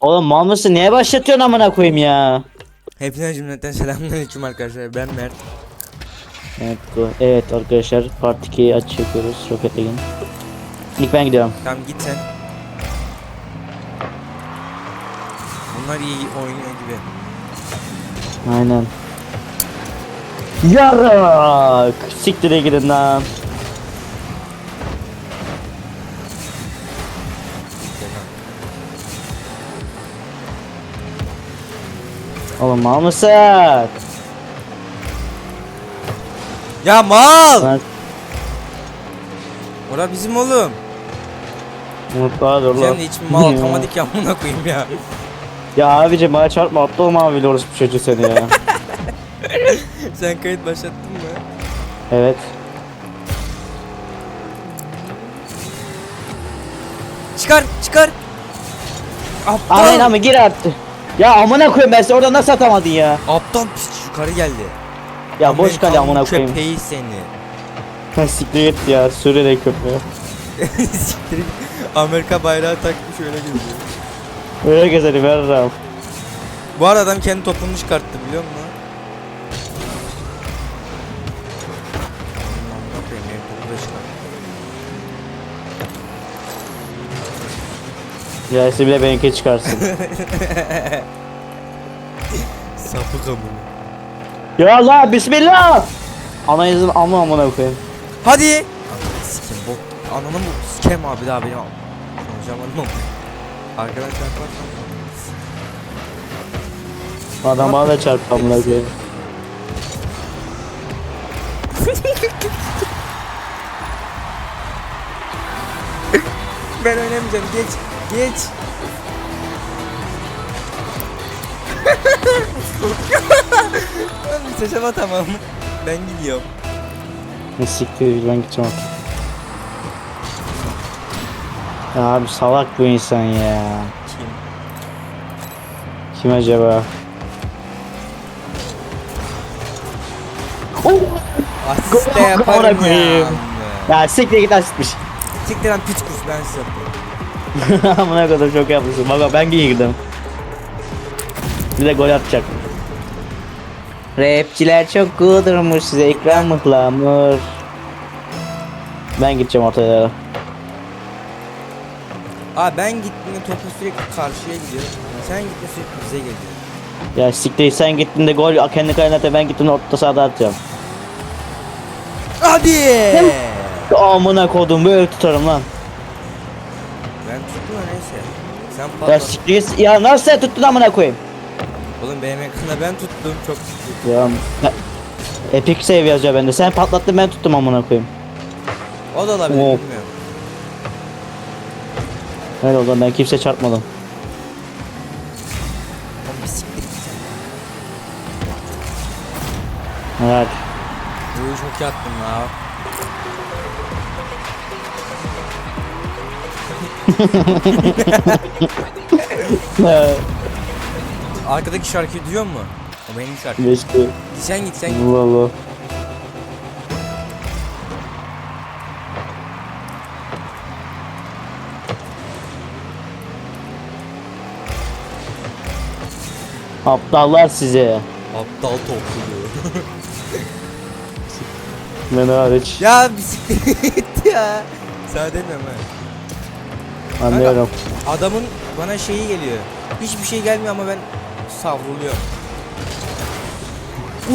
Oğlum mal mısın? Niye başlatıyorsun amına koyayım ya? Hepinize cümleten selamünaleyküm arkadaşlar. Ben Mert. Evet, bu- evet arkadaşlar part 2'yi aç yapıyoruz Rocket League'in. İlk ben gidiyorum. Tamam git sen. Bunlar iyi oynuyor gibi. Aynen. Yarak! Siktire gidin lan. Oğlum mal mısın? Ya mal! Ben Ora bizim oğlum. mutluğa dur lan. hiç mi mal atamadık ya amına koyayım ya. Ya abicim bana çarpma atla o mavi orospu çocuğu seni ya. Sen kayıt başlattın mı? evet. Çıkar çıkar. Aptal. Aman ama gir artık. Ya amına koyayım ben orada nasıl atamadın ya? Aptal piç yukarı geldi. Ya boş kale amına koyayım. Köpeği seni. Ha siktir git ya sürerek köpüğü. Siktir. Amerika bayrağı takmış öyle geziyor. Öyle gezerim veririm. Bu arada adam kendi topunu çıkarttı biliyor musun? Amına koyayım, benim topu da çıkarttı. Gelse bile benimki çıkarsın. Sapık amına. ya Allah bismillah. Anayızın amı amına koyayım. Hadi. Ananı sikim bok. Ananı mı sikem abi daha benim. Konuşamadım ama. Arkadaşlar bak. Adam bana da çarptı amına koyayım. Ben oynamayacağım geç. Geç. Ben seçeme tamam. Ben gidiyorum. Ne siktir ben gideceğim artık. Ya abi salak bu insan ya. Kim? Kim acaba? Asiste Gol- yaparım ya. koyayım. Ya siktir git asitmiş. Siktir lan piç kuş ben size yapıyorum. amına kadar çok yapmışsın. Baba ben girdim. Bir de gol atacak. Rapçiler çok kudurmuş size ekran mıhlamur. Ben gideceğim ortaya. Aa ben gittiğimde topu sürekli karşıya gidiyor. Sen gitme sürekli bize geliyor. Ya siktir sen gittiğinde gol kendi kalene at, ben gittim orta sahada atacağım. Hadi. Amına kodum böyle tutarım lan. ben tuttum neyse. Sen Ya patlat. siktir ya nasıl tuttun amına koyayım? Oğlum benim ekranda ben tuttum çok şükür. Ya ya- Epic save yazıyor bende. Sen patlattın ben tuttum amına koyayım. O da olabilir Oo. bilmiyorum. Öyle oldu ben kimse çarpmadım. Oğlum bir siktir git. Evet. Bunu çok yattım ya. Arkadaki şarkıyı duyuyor mu? O benim şarkım. Geçti. Sen git sen git. Allah. Aptallar size. Aptal topluyor. Ben hariç. ya git ya. Sana demiyorum ha. Anlıyorum. Adamın bana şeyi geliyor. Hiçbir şey gelmiyor ama ben savruluyorum.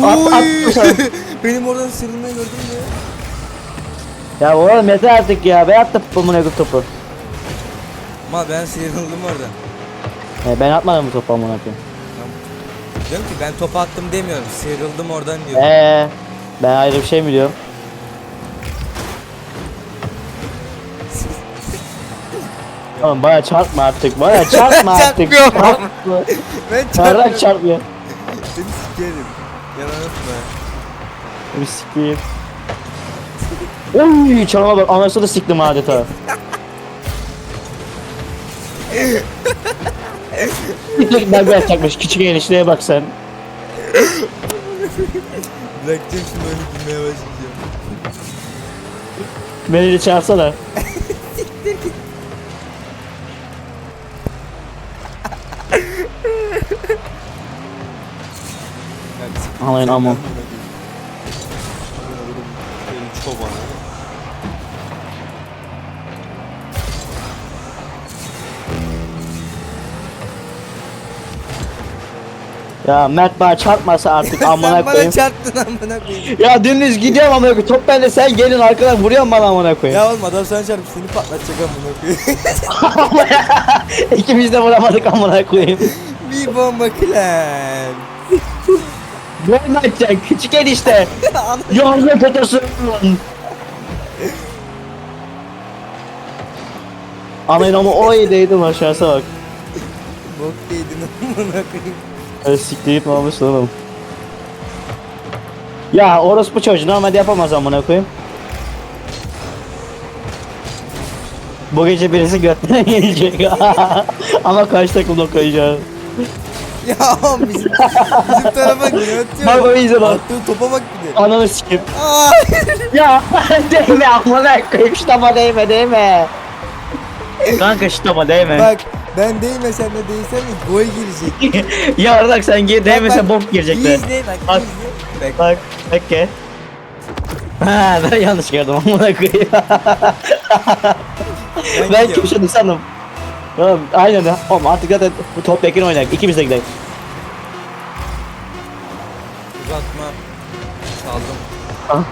At- at- Benim oradan sırrını gördün mü? Ya oğlum yeter artık ya. Ben attım amına koyayım topu. Ama ben sıyrıldım oradan. E, ben atmadım bu topu amına koyayım. Diyorum ki ben topu attım demiyorum. Sıyrıldım oradan diyorum. Eee ben ayrı bir şey mi diyorum? Oğlum bana çarpma artık. Bana çarpma artık. Çarpmıyorum. Çarpma. Ben Çarprak çarpmıyor. Seni sikerim. Yalan atma. Bir sikeyim. Oy çarpma bak anasını siktim adeta. ben böyle takmış küçük enişteye bak sen. Bırakacağım şimdi öyle gülmeye başlayacağım. Beni de çağırsana. Benim çobanı. Ya Mert bana çarpmasa artık amına Sen bana koyayım. çarptın amına koyayım. Ya dümdüz gidiyorum amına koyayım. Top bende sen gelin arkadan vuruyorsun bana amına koyayım. Ya oğlum adam sana çarpıp seni patlatacak amına koyayım. İkimiz de vuramadık amına koyayım. Bir bomba klan. Ne Mertcan küçük enişte. Yardım potosu. Aman ama o iyiydim aşağısı bak. Bok yedin amına koyayım. Öyle siktirip almışsın oğlum. Ya orospu çocuğu normalde yapamaz amına koyayım. Bu gece birisi götten gelecek. Ama karşı takımda koyacağız. Ya oğlum bizim, bizim tarafa atıyor. Bak bak izle bak. Attığı topa bak bir de. Ananı sikip. Aa! Ya değme amına koyayım şutama değme değme. Kanka şutama değme. Bak ben değmesem de değsem de gol girecek. ya Ardak sen gir değmese bak, bok girecekler. İyi izle bak, Bak. izle. Bak. Bak, okey. Ha ben yanlış gördüm amına koyayım. ben gidiyorum. köşede sandım. Oğlum aynen ya. Oğlum artık zaten bu top yakın oynayalım. İkimiz de gidelim. Uzatma. Saldım. Ah.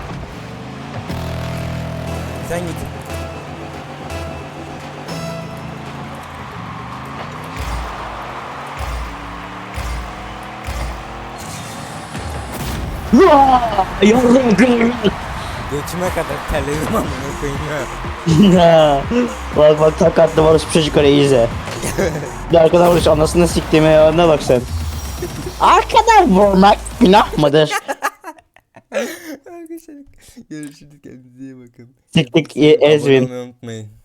Sen git. Yardım kırmızı. Götüme kadar terledim amına koyayım ya. Ya. bak bak takatlı var şu çocuk orayı izle. Bir arkadan vuruş anasını siktiğime ya ne bak sen. Arkadan vurmak günah mıdır? Arkadaşlar görüşürüz kendinize iyi bakın. Siktik e, Ezvin. Abone olmayı unutmayın.